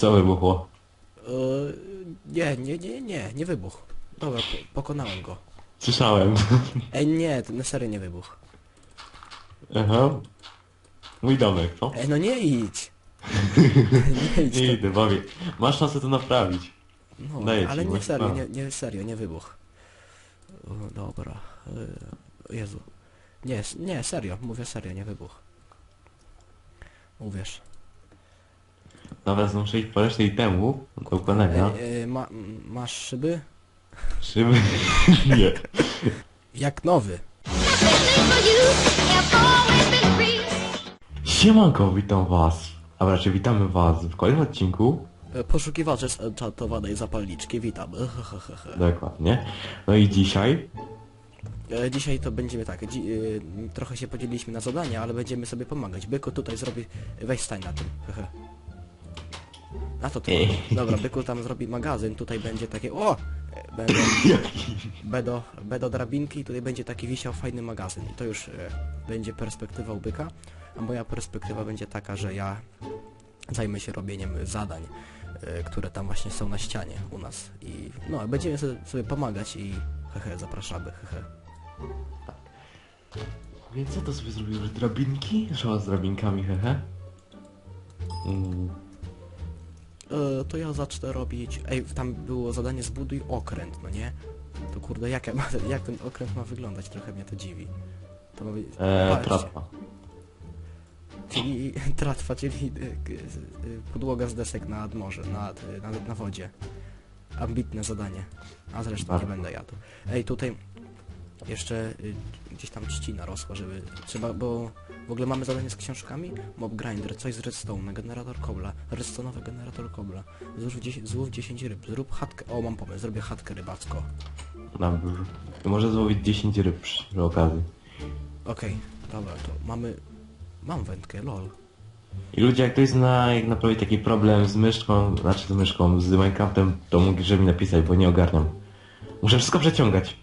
Co wybuchło? E, nie, nie, nie, nie, nie wybuchł. Dobra, po, pokonałem go. Słyszałem. Ej, nie, to na serio nie wybuchł. Aha. Mój domek, co? Ej, no nie idź. nie idź. Nie to- idę, bawię. Masz szansę to naprawić. No, Daję ci, ale nie masz serio, nie, nie serio, nie wybuch. O, dobra. Y, Jezu. Nie, s- nie, serio, mówię serio, nie wybuch. Uwierz. Dobra, muszę iść po resztę itemu do układania. Ej, y, ma, masz szyby? Szyby... Nie. Jak nowy. Siemanko, witam was. A raczej witamy was w kolejnym odcinku. E, Poszukiwacze enchantowanej zapalniczki, witam. Dokładnie. No i dzisiaj... E, Dzisiaj to będziemy tak, dzi y, trochę się podzieliliśmy na zadania, ale będziemy sobie pomagać. Byku tutaj zrobi... Weź stań na tym. Na to. Ej. Dobra, Byku tam zrobi magazyn, tutaj będzie takie... O! Będą, będą, będą drabinki i tutaj będzie taki wisiał fajny magazyn. I to już e, będzie perspektywa u Byka, a moja perspektywa będzie taka, że ja zajmę się robieniem zadań, e, które tam właśnie są na ścianie u nas. I no, będziemy sobie, sobie pomagać i hehe, zapraszamy, hehe. Więc co to sobie zrobił? Że drabinki? Szała z drabinkami, hehe. Mm. E, to ja zacznę robić... Ej, tam było zadanie zbuduj okręt, no nie? To kurde, jak, ja ma, jak ten okręt ma wyglądać? Trochę mnie to dziwi. To ma być... Eee, Patrzcie, tratwa. Czyli tratwa, czyli k- z- y, podłoga z desek nad morze, nad, y, na, na wodzie. Ambitne zadanie. A zresztą nie Bardzo. będę jadł. Ej, tutaj jeszcze y, gdzieś tam trzcina rosła, żeby... Trzeba, bo w ogóle mamy zadanie z książkami. Mob grinder, coś z redstone, generator kobla, redstone'owy generator kobla. Złów 10, złów 10 ryb, zrób chatkę... O, mam pomysł, zrobię chatkę rybacką. Dobrze. I może złowić 10 ryb przy okazji. Okej, dobra, to mamy... Mam wędkę, lol. I ludzie, jak ktoś zna, jak naprawić taki problem z myszką, znaczy z myszką, z Minecraftem, to mógł mi napisać, bo nie ogarniam. Muszę wszystko przeciągać.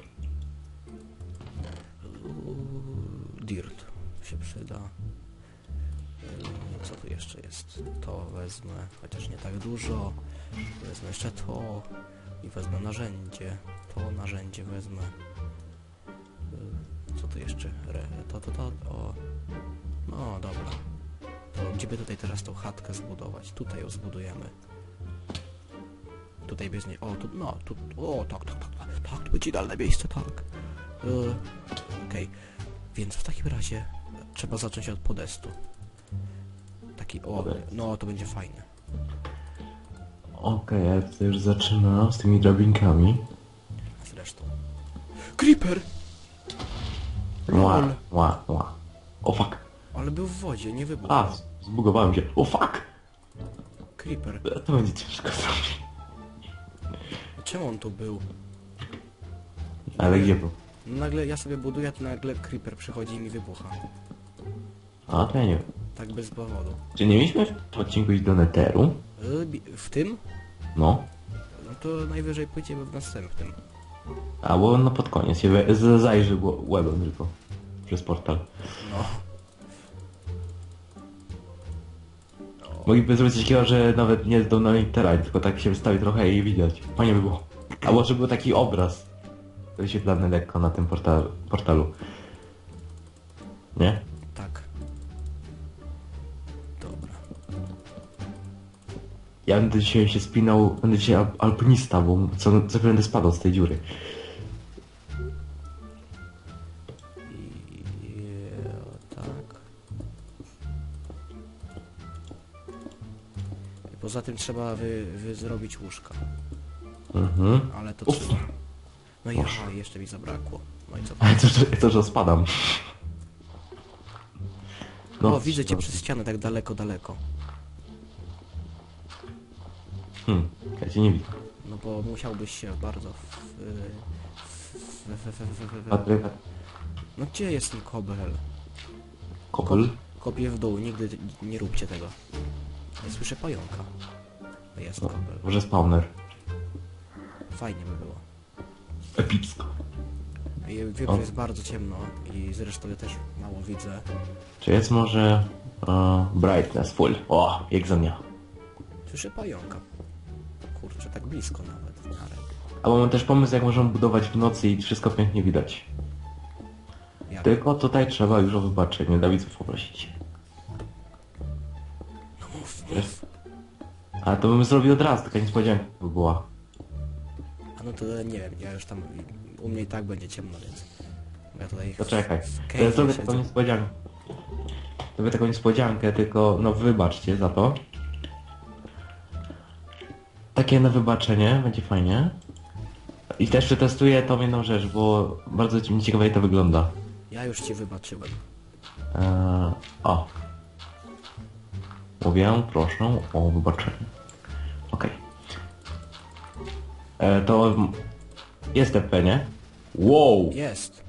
Wezmę, chociaż nie tak dużo. Wezmę jeszcze to i wezmę narzędzie. To narzędzie wezmę. Yy, Co tu jeszcze? Re, to, to, to, o. No dobra. To gdzie by tutaj teraz tą chatkę zbudować? Tutaj ją zbudujemy. Tutaj bez niej. O, tu, no, tu, o, tak, tak, tak, tak, tak, to będzie idealne miejsce, tak. Yy, Okej. Więc w takim razie trzeba zacząć od podestu. Taki, o, no to będzie fajne. Okej, ja tutaj już zaczynam z tymi drabinkami. Zresztą. Creeper! Lol. ła, ła. O fuck. Ale był w wodzie, nie wybuchł. A, z- zbugowałem się. O fuck! Creeper. To będzie ciężko zrobić. Czemu on tu był? Ale gdzie był? Nagle ja sobie buduję, to nagle creeper przychodzi i mi wybucha. A, to ja nie wiem. Tak bez powodu. Czy nie mieliśmy w tym odcinku iść do Netheru? Bi- W tym? No. No to najwyżej pójdziemy w następnym. A, bo no pod koniec się we- z- zajrzy gło- webem tylko. Przez portal. No. Mogliby zrobić coś takiego, że nawet nie do Nethera, tylko tak się wystawi trochę i widać. Fajnie by było. Albo żeby był taki obraz. Wyświetlany lekko na tym portal, portalu. Nie? Ja będę dzisiaj się spinał, będę dzisiaj al- alpinista, bo co, co będę spadał z tej dziury. Poza tym trzeba wy, wy zrobić łóżka. Mhm. Ale to Uf. trzeba. No i aha, jeszcze mi zabrakło. No i co? Ale to, że, to, że spadam. o, widzę cię przez ścianę tak daleko, daleko. Hmm, ja cię nie widzę. No bo musiałbyś się bardzo w... w, w, w, w, w. Patryk, No gdzie jest ten kobel? Kopel? Kopię w dół, nigdy nie róbcie tego. Ja słyszę pająka. Jest No, kobel. może spawner. Fajnie by było. Epicko. I Wiem, O. że jest bardzo ciemno i zresztą ja też mało widzę. Czy jest może... Uh, brightness full. O, jak za dnia. Słyszę pająka. Tak blisko nawet miarę. Albo mam też pomysł, jak możemy budować w nocy i wszystko pięknie widać. Jak? Tylko tutaj trzeba już o wybaczenie Dawidów poprosić. No mów, mów. A to bym zrobił od razu, taka niespodzianka by była. A no to nie wiem, ja już tam... U mnie i tak będzie ciemno, więc... Ja tutaj... To czekaj. To ja zrobię taką niespodziankę. Zrobię taką niespodziankę, tylko no wybaczcie za to. Takie na wybaczenie, będzie fajnie. I też przetestuję tą jedną rzecz, bo bardzo ci- ciekawie to wygląda. Ja już ci wybaczyłem. Eee, o. Mówię, proszę o wybaczenie. Okej. E, To jest TP, nie? Wow! Jest.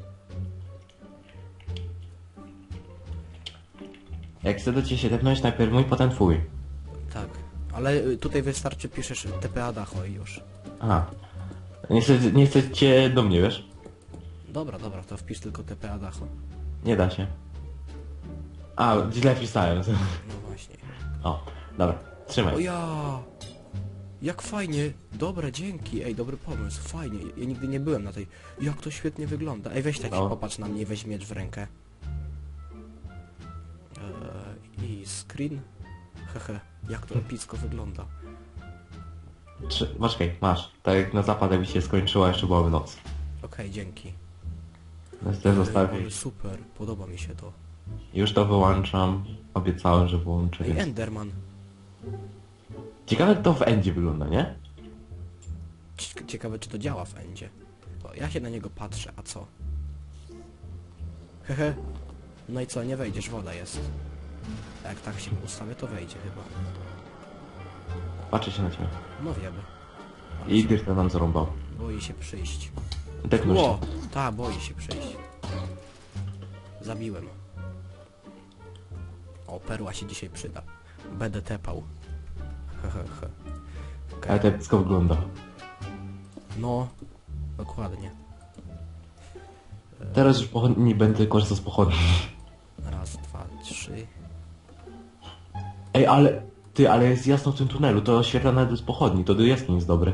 Jak chcę do ciebie się tepnąć, najpierw mój, potem twój. Ale y, tutaj wystarczy piszesz TPA Dacho i już. Aha. Nie chcę, nie chcę cię do mnie, wiesz? Dobra, dobra, to wpisz tylko TPA Dacho. Nie da się. A, źle wpisałem. No właśnie. O, dobra, O trzymaj. ja! Jak fajnie! Dobre, dzięki! Ej, dobry pomysł, fajnie. Ja nigdy nie byłem na tej... Jak to świetnie wygląda. Ej, weź tak No. popatrz na mnie, weź miecz w rękę. Eee, I screen. Hehe, jak to epicko wygląda. Trzy, poczekaj, masz. Tak jak na zapad, jakby się skończyła, jeszcze byłaby noc. Okej, dzięki. Więc zostawię. ale super, podoba mi się to. Już to wyłączam. Obiecałem, że wyłączę. Ej, Więc... Enderman. Ciekawe jak to w Endzie wygląda, nie? Cie- Ciekawe, czy to działa w Endzie. Bo ja się na niego patrzę, a co? Hehe. No i co, nie wejdziesz, woda jest. Jak tak się ustawię, to wejdzie chyba. Patrzę się na ciebie. No wiemy. I Dirta nam zarąbał. Boi się przyjść. Deknął się. Ło! Ta, boi się przyjść. Zabiłem. O, perła się dzisiaj przyda. Będę tepał. Hehehe. Ale to epicko wygląda. No, dokładnie. Teraz już pochodni będę korzystał z pochodni. Raz, dwa, trzy. Ej, ale... Ty, ale jest jasno w tym tunelu, to oświetla nawet z pochodni, to do jaskiń jest dobre.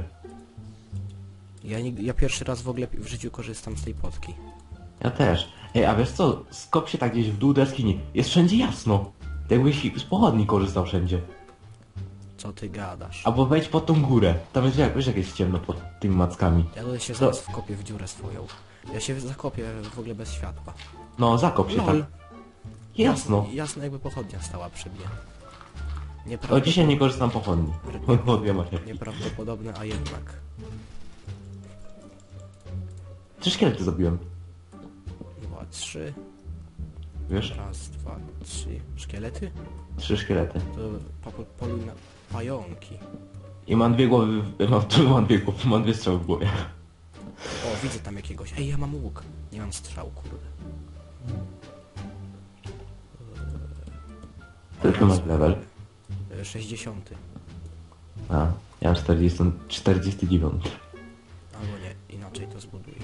Ja, nigdy, ja pierwszy raz w ogóle w życiu korzystam z tej potki. Ja też. Ej, a wiesz co? Skop się tak gdzieś w dół do jaskini. Jest wszędzie jasno. Jakbyś z pochodni korzystał wszędzie. Co ty gadasz? Albo wejdź pod tą górę. Tam jest, jak- wiesz jak jest ciemno pod tymi mackami. Ja tutaj się To- zaraz wkopię w dziurę swoją. Ja się zakopię w ogóle bez światła. No, zakop się Lol. tak. Jasno. Jasno jakby pochodnia stała przy mnie. O, Nieprawdopodobne, dzisiaj nie korzystam pochodni. Marchewki. nieprawdopodobne, a jednak. Trzy szkielety zabiłem. Dwa, trzy. Wiesz? Raz, dwa, trzy. Szkielety? Trzy szkielety. To po, po, polina... pająki. I mam dwie głowy, w- mam, tu mam dwie głowy, mam dwie strzały w głowie. O, widzę tam jakiegoś. Ej, ja mam łuk. Nie mam strzał, kurde. Ty masz level. E, 60. A, ja mam 40, 49. Albo nie, inaczej to zbuduję.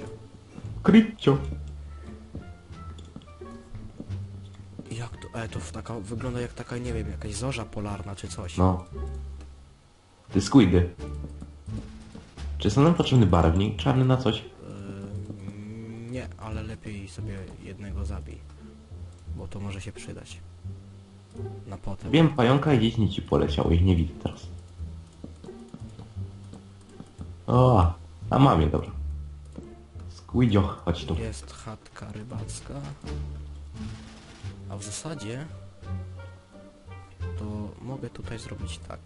Krypcio. Jak to? E, to w taka, wygląda jak taka, nie wiem, jakaś zorza polarna czy coś. No. Ty squidy. Czy są nam potrzebny barwnik czarny na coś? Yy, nie, ale lepiej sobie jednego zabij. Bo to może się przydać. Na potem. Wiem pająka i gdzieś nici poleciało, ich nie widzę teraz. O, a, mam je, dobra. Squidzio, chodź tu. Jest chatka rybacka. A w zasadzie to mogę tutaj zrobić tak.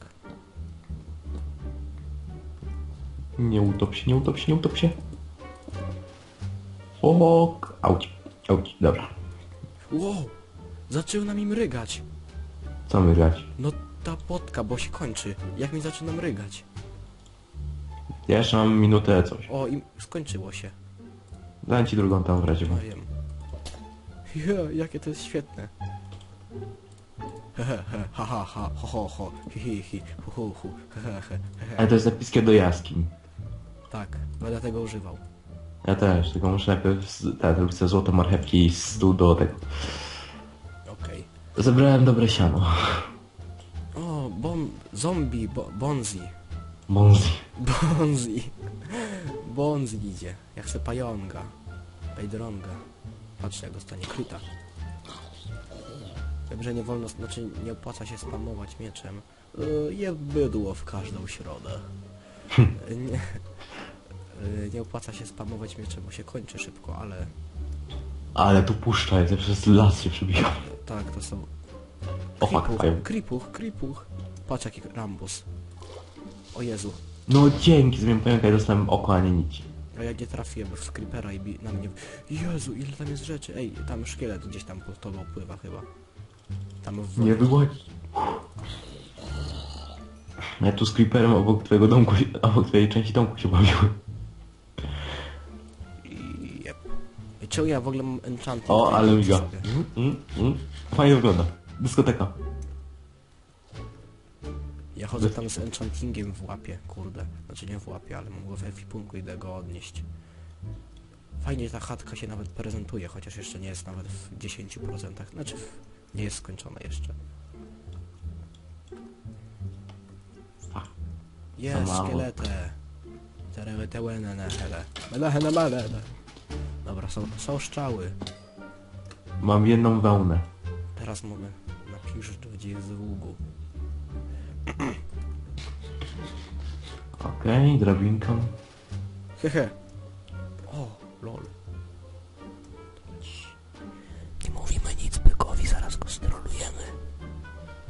Nie utop się, nie utop się, nie utop się. Ok, auć, auć, dobra. Wow! Zaczyna mi mrygać! Co? No ta potka, bo się kończy. Jak mi zaczynam mrygać? Ja jeszcze mam minutę coś. O, i skończyło się. Dam ci drugą tam w razie. No wiem. Ja, jakie to jest świetne. Hehehe, ha ha ha, ho ho ho, hi hi hi, hu hu hu, hehehe, hehe. Ale to jest zapiskie do jaskiń. Tak, będę tego używał. Ja też, tylko muszę najpierw z- te, te złote marchewki z stół do tego. Zebrałem dobre siano. O, bomb Zombie, bo, Bonzi. Bonzi. Bonzi. Bonzi idzie. Ja chcę pająga. Pajdronga. Patrz jak dostanie kryta. Wiem, że nie wolno, znaczy nie opłaca się spamować mieczem. Yy, je bydło w każdą środę. Yy, nie, yy, nie opłaca się spamować mieczem, bo się kończy szybko, ale Ale tu puszcza, ja przez las się przebijam. Tak, to są... O fuck, Kripuch, fają. kripuch, kripuch. Patrz jaki rambus. O Jezu. No dzięki, zmieniam pająka i dostałem oko, a nie nici. A ja nie trafiłem w creepera i bi na mnie... Jezu, ile tam jest rzeczy. Ej, tam szkielet gdzieś tam pod tobą pływa chyba. Tam w Nie wyłodzi. Ja tu z creeperem obok twojego domku, obok twojej części domku się bawiłem. Czemu ja w ogóle mam enchanting? O, ale miga. Mm, mm, mm. Fajnie wygląda. Dyskoteka. Ja chodzę tam z enchantingiem w łapie, kurde. Znaczy nie w łapie, ale mam go w efipunku, idę go odnieść. Fajnie ta chatka się nawet prezentuje, chociaż jeszcze nie jest nawet w 10%. Znaczy w... nie jest skończona jeszcze. Jest, szkieletę. Terewetełenene hele. Melehene melene. Dobra, są, są strzały. Mam jedną wełnę. Teraz mamy napisz, gdzie jest z ługu. Okej, drabinką. Hehe. O, lol. Nie mówimy nic bykowi, zaraz go strolujemy.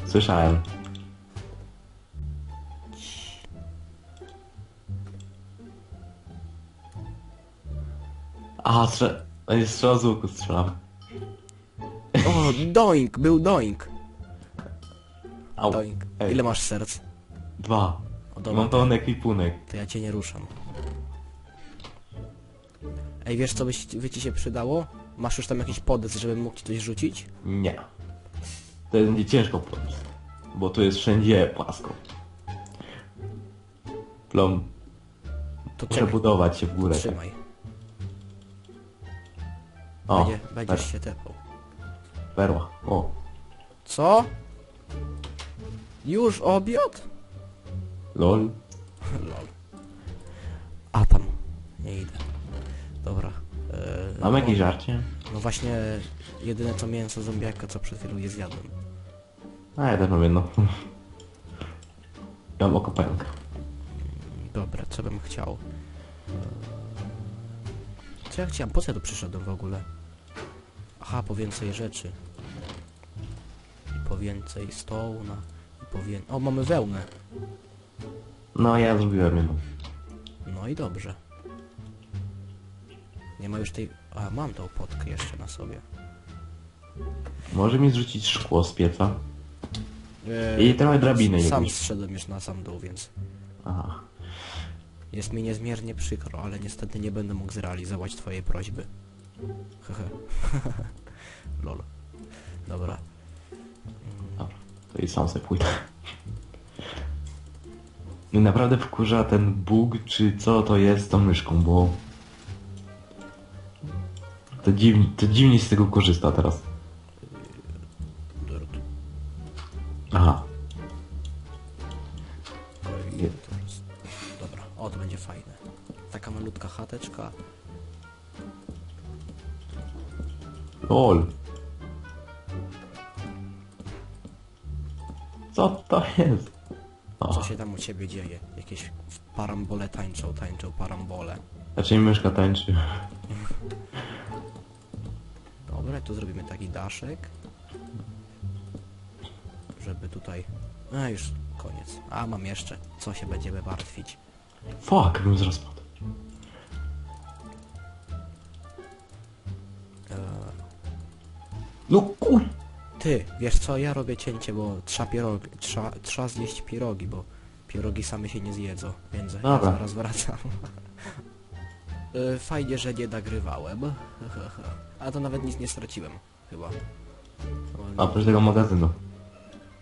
Słyszałem. A, strze... nie strzela z łuku strzelam. O, doink, był doink. Au. Doink. Ej, Ile masz serc? Dwa. O, dobra, Mam ekwipunek. to ja cię nie ruszam. Ej, wiesz co byś, by ci się przydało? Masz już tam jakiś podest, żebym mógł ci coś rzucić? Nie. To będzie ciężko podnieść. Bo tu jest wszędzie płasko. Plom. To Muszę czekaj, budować się w górę. tak. trzymaj. O, Będzie, będziesz per- się tepał. perła. O. Co? Już obiad? Lol. Lol. A tam. Nie idę. Dobra. Eee, Mam no, jakieś żarcie? No właśnie, jedyne co mięso zombiaka, co przed chwilą je zjadłem. A ja też mam jedno. Mam oko pająka. Dobra, co bym chciał? Co ja chciałem? Po co ja tu przyszedłem w ogóle? Aha, po więcej rzeczy. I po więcej stołna. I po wię... O, mamy wełnę. No ja zrobiłem jedną. No i dobrze. Nie ma już tej... A, mam tą potkę jeszcze na sobie. Może mi zrzucić szkło z pieca? Eee, I trochę drabiny Sam jakieś. zszedłem już na sam dół, więc Aha. jest mi niezmiernie przykro, ale niestety nie będę mógł zrealizować twojej prośby. Hehe. Lol. Dobra. Dobra. To i sam sobie pójdę. Mnie naprawdę wkurza ten bóg, czy co to jest tą myszką, bo... To dziwnie, to dziwnie z tego korzysta teraz. Co to jest? O, Co się tam u ciebie dzieje? Jakieś parambole tańczą, tańczą parambole. raczej myszka tańczy. Dobra, tu zrobimy taki daszek. Żeby tutaj... A, już koniec. A, mam jeszcze. Co się będziemy martwić? Fuck, bym zaraz ty, wiesz co? Ja robię cięcie, bo trzeba, pierogi, trzeba, trzeba zjeść pierogi, bo pierogi same się nie zjedzą, więc ja Dobra. zaraz wracam. Eee, Fajnie, że nie nagrywałem. A to nawet nic nie straciłem, chyba. A oprócz tego magazynu.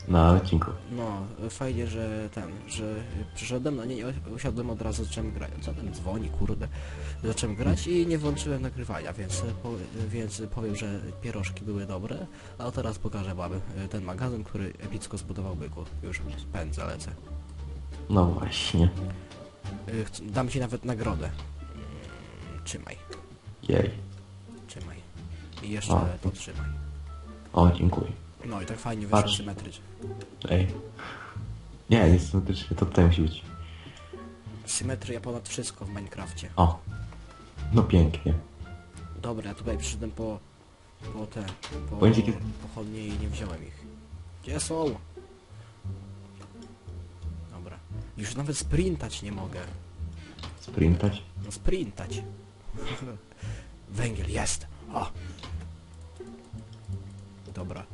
Na odcinku. No, fajnie, że ten, że przyszedłem, no nie, nie usiadłem od razu, zacząłem grać. Co ten dzwoni, kurde. Zacząłem grać i nie włączyłem nagrywania, więc, po, więc powiem, że pierożki były dobre, a teraz pokażę wam ten magazyn, który epicko zbudował byku. Już pędzę, lecę. No właśnie. Y, Dam ci nawet nagrodę. Mm, Trzymaj, Jej. trzymaj. I jeszcze O. to trzymaj. O, dziękuję. No i tak fajnie wyszło Patrz. symetrycznie. Ej. Nie, nie symetrycznie, to tutaj musi być. Symetria ponad wszystko w Minecrafcie. O. No pięknie. Dobra, ja tutaj przyszedłem po... po te... po Powiem ci, kiedy- pochodnie i nie wziąłem ich. Gdzie są? Dobra. Już nawet sprintać nie mogę. Sprintać. No sprintać. Węgiel jest. O. Dobra.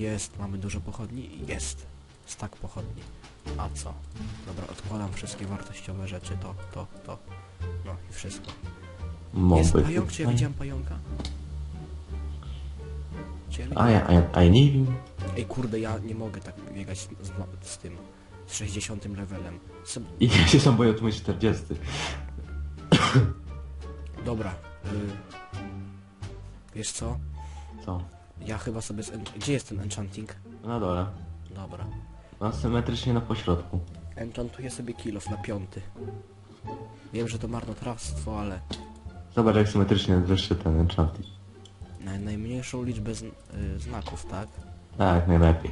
Jest. Mamy dużo pochodni? Jest. Stak pochodni. A co? Dobra, odkładam wszystkie wartościowe rzeczy. To, to, to. No i wszystko. Jest Moby. pająk, czy ja widziałem pająka? Czy ja A widziałem? ja, a ja, a ja nie wiem. Ej kurde, ja nie mogę tak biegać z, z tym. Z 60 levelem. Sob I ja się sam boję o mój 40. Dobra. Y... Wiesz co? Co? Ja chyba sobie... Z Gdzie jest ten enchanting? Na dole. Dobra. No symetrycznie na pośrodku. Enchantuję sobie kilof na piąty. Wiem, że to marnotrawstwo, ale Zobacz jak symetrycznie wyższy ten enchanting. na najmniejszą liczbę zn y, znaków, tak? Tak, najlepiej.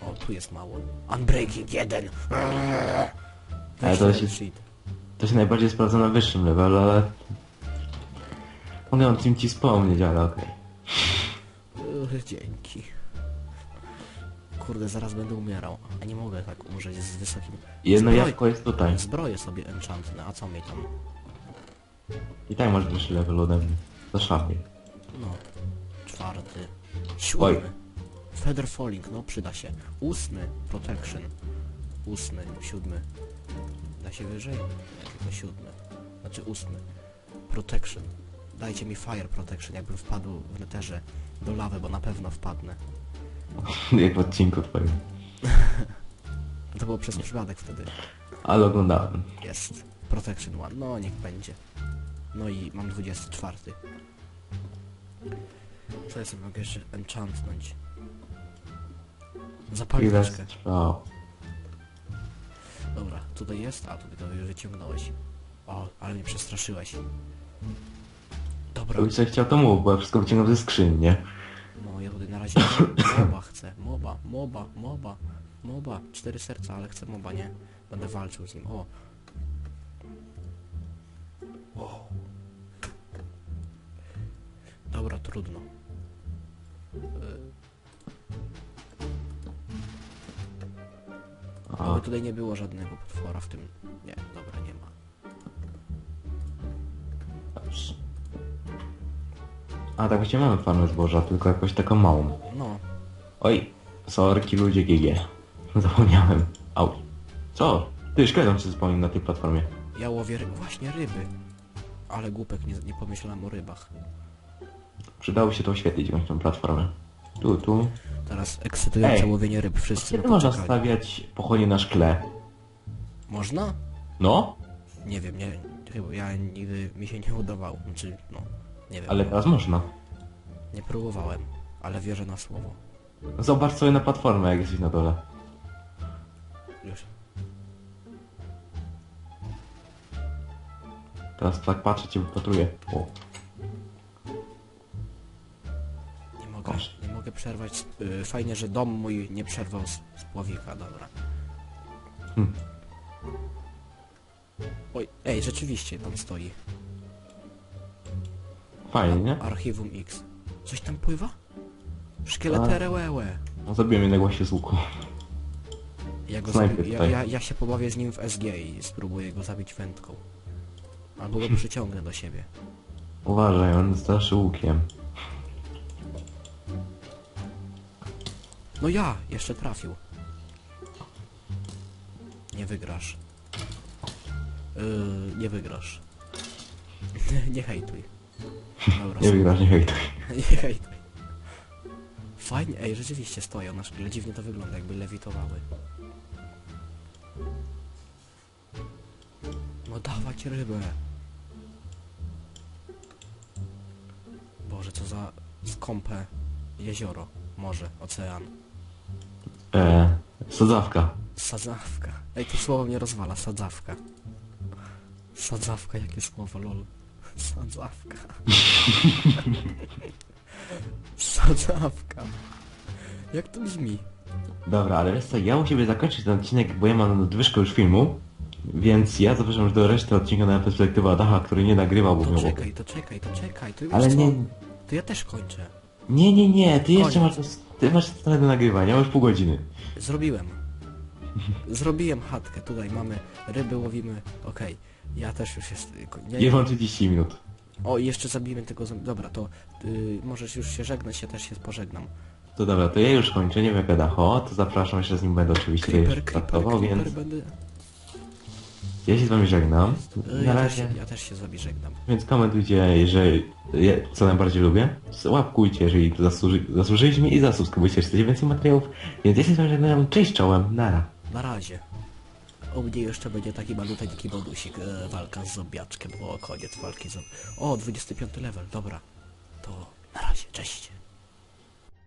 O, tu jest mało. Unbreaking 1! Ale Weź to się-. To się najbardziej sprawdza na wyższym levelu, ale... Mogę o tym ci wspomnieć, ale okej. Uch, Dzięki. Kurde, zaraz będę umierał. A nie mogę tak umrzeć z wysokim... Jedno Zbroj- jabłko jest tutaj. Zbroję sobie enchantne, a co mi tam? I tak masz wyższy level ode mnie. To szafie. No. Czwarty. Siódmy. Feather Falling, no przyda się. Ósmy. Protection. Ósmy. Siódmy. Da się wyżej? Tylko siódmy. Znaczy ósmy. Protection. Dajcie mi Fire Protection, jakbym wpadł w neterze do lawy, bo na pewno wpadnę. Jak w odcinku twoim. To było przez przypadek wtedy. Ale oglądałem. Jest. Protection One. No, niech będzie. No i mam 24. Co ja sobie mogę jeszcze enchantnąć? Zapalniczkę. trwał? Dobra, tutaj jest, a tutaj to już wyciągnąłeś. O, ale mnie przestraszyłeś. Dobra, Jakbyś coś chciał to mów, bo ja wszystko wyciągam ze skrzyni, nie? no ja tutaj na razie moba chcę. Moba, moba, moba, moba. Cztery serca, ale chcę moba, nie? Będę walczył z nim. O. o. Dobra, trudno. A, Ale tutaj nie było żadnego potwora w tym. Nie A tak właśnie mamy farmę zboża, tylko jakoś taką małą. No, Oj, sorki ludzie GG. Zapomniałem. Au. Co? Ty, szkoda się zapomniał na tej platformie. ja łowię ry właśnie ryby. Ale głupek, nie, nie pomyślałem o rybach. Przydało się to oświetlić, jakąś tą platformę. Tu, tu. Teraz ekscytujące Ej, łowienie ryb, wszyscy Kiedy na można stawiać pochodnie na szkle? Można? No, Nie wiem, nie, chyba ja nigdy mi się nie udawało. Znaczy, no, nie wiem. ale teraz można. Nie próbowałem, ale wierzę na słowo. Zobacz sobie na platformę, jak jesteś na dole. Już. Teraz tak patrzę, cię wypatruję. O, Nie mogę, Proszę. nie mogę przerwać. y, fajnie, że dom mój nie przerwał z, z pławika, dobra. Hm. Oj, ej, rzeczywiście tam stoi. Fajnie, nie? Archiwum X. Coś tam pływa? Szkieleterełełe. No, zabiłem jednego właśnie z łuku. Ja, go zabi- ja, tutaj. ja, ja się pobawię z nim w SG i spróbuję go zabić wędką. Albo go przyciągnę do siebie. Uważaj, on straszy łukiem. No ja! Jeszcze trafił. Nie wygrasz. Yy, nie wygrasz. nie hejtuj. Dobra, Nie wygrasz, nie hejtuj. nie hejtuj. Fajnie, ej, rzeczywiście stoją na szkle. Dziwnie to wygląda, jakby lewitowały. No dawać rybę. Boże, co za skąpe jezioro, morze, ocean. Eee, sadzawka. Sadzawka. Ej, to słowo mnie rozwala, sadzawka. Sadzawka, jakie słowo, lol. Sadzawka. Sadzawka. Jak to brzmi? Dobra, ale wiesz co, ja u siebie zakończyć ten odcinek, bo ja mam nadwyżkę już filmu, więc ja zapraszam już do reszty odcinka na perspektywa Dacha, który nie nagrywał, bo To miał... czekaj, to czekaj, to czekaj, to wiesz Ale co? nie, To ja też kończę. nie, nie, nie, ty jeszcze Koniec. masz, ty masz stronę do nagrywania, masz pół godziny. Zrobiłem. Zrobiłem chatkę, tutaj mamy ryby, łowimy, okej. Ja też już jest... Nie, Nie mam 30 minut. O, i jeszcze zabijemy tego zombie. Dobra, to y, możesz już się żegnać, ja też się pożegnam. To dobra, to ja już kończę, nie wiem jak Dacho, to zapraszam, jeszcze z nim będę oczywiście tutaj Creeper, creeper, creeper, więc będę... ja się z wami żegnam. Y, Na ja, też razie. się, ja też się z wami żegnam. Więc komentujcie, jeżeli, je- co najbardziej lubię. Łapkujcie, jeżeli to zasłuży, zasłużyliśmy i zasubskrybujcie, chcecie więcej materiałów. Więc ja się z wami żegnam, cześć czołem, nara. Na razie. U mnie jeszcze będzie taki maluteńki bonusik, e, walka z zombiaczkiem. O, koniec walki z... O, 25 level, dobra. To na razie, cześć.